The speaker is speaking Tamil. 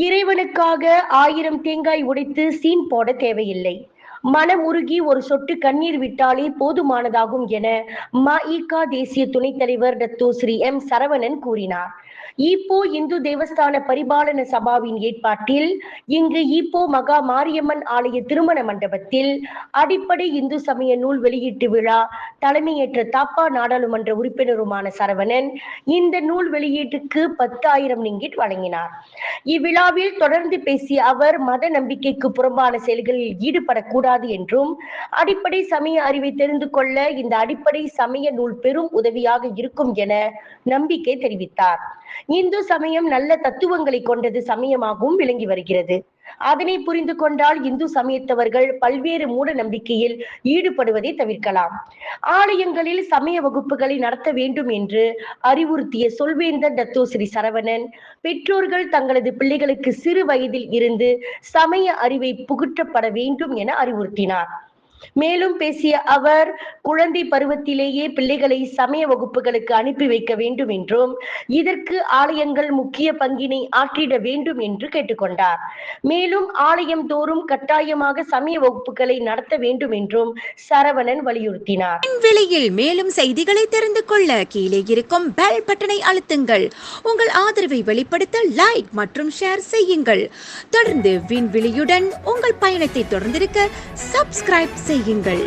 இறைவனுக்காக ஆயிரம் தேங்காய் உடைத்து சீன் போட தேவையில்லை. மனமுருகி ஒரு சொட்டு கண்ணீர் விட்டாலே போதுமானதாகும் என மஇகா தேசிய துணைத் தலைவர் டத்து ஸ்ரீ எம் சரவணன் கூறினார். ஈப்போ இந்து தேவஸ்தான பரிபாலன சபாவின் ஏற்பாட்டில் இங்கு ஈப்போ மகா மாரியம்மன் ஆலய திருமண மண்டபத்தில் அடிப்படை இந்து சமய நூல் வெளியீட்டு விழா தலைமையேற்ற தாப்பா நாடாளுமன்ற உறுப்பினருமான சரவணன் இந்த நூல் வெளியீட்டுக்கு பத்தாயிரம் ரிங்கிட் வழங்கினார். இவ்விழாவில் தொடர்ந்து பேசிய அவர் மத நம்பிக்கைக்கு புறம்பான செயல்களில் ஈடுபடக்கூடாது என்றும் அடிப்படை சமய அறிவை தெரிந்து கொள்ள இந்த அடிப்படை சமய நூல் பெரும் உதவியாக இருக்கும் என நம்பிக்கை தெரிவித்தார். இந்து சமயம் நல்ல தத்துவங்களை கொண்டது சமயமாகவும் விளங்கி வருகிறது. அதனை புரிந்து கொண்டால் இந்து சமயத்தவர்கள் பல்வேறு மூட நம்பிக்கையில் ஈடுபடுவதை தவிர்க்கலாம். ஆலயங்களில் சமய வகுப்புகளை நடத்த வேண்டும் என்று அறிவுறுத்திய சொல்வேந்தர் தத்தோ ஸ்ரீ சரவணன் பெற்றோர்கள் தங்களது பிள்ளைகளுக்கு சிறு வயதில் இருந்து சமய அறிவை புகுற்றப்பட வேண்டும் என அறிவுறுத்தினார். மேலும் பேசிய அவர் குழந்தை பருவத்திலேயே பிள்ளைகளை சமய வகுப்புகளுக்கு அனுப்பி வைக்க வேண்டும் என்றும் இதற்கு ஆலயங்கள் முக்கிய பங்கினை ஆற்றிட வேண்டும் என்று கேட்டுக்கொண்டார். மேலும் ஆலயம் தோறும் கட்டாயமாக சமய வகுப்புகளை நடத்த வேண்டும் என்றும் சரவணன் வலியுறுத்தினார். விலையில் மேலும் செய்திகளை தெரிந்து கொள்ள கீழே இருக்கும் பெல் பட்டனை அழுத்துங்கள். உங்கள் ஆதரவை வெளிப்படுத்த லைக் மற்றும் ஷேர் செய்யுங்கள். தொடர்ந்து விண்வெளியுடன் உங்கள் பயணத்தை தொடர்ந்திருக்க சப்ஸ்கிரைப் செய்யுங்கள்.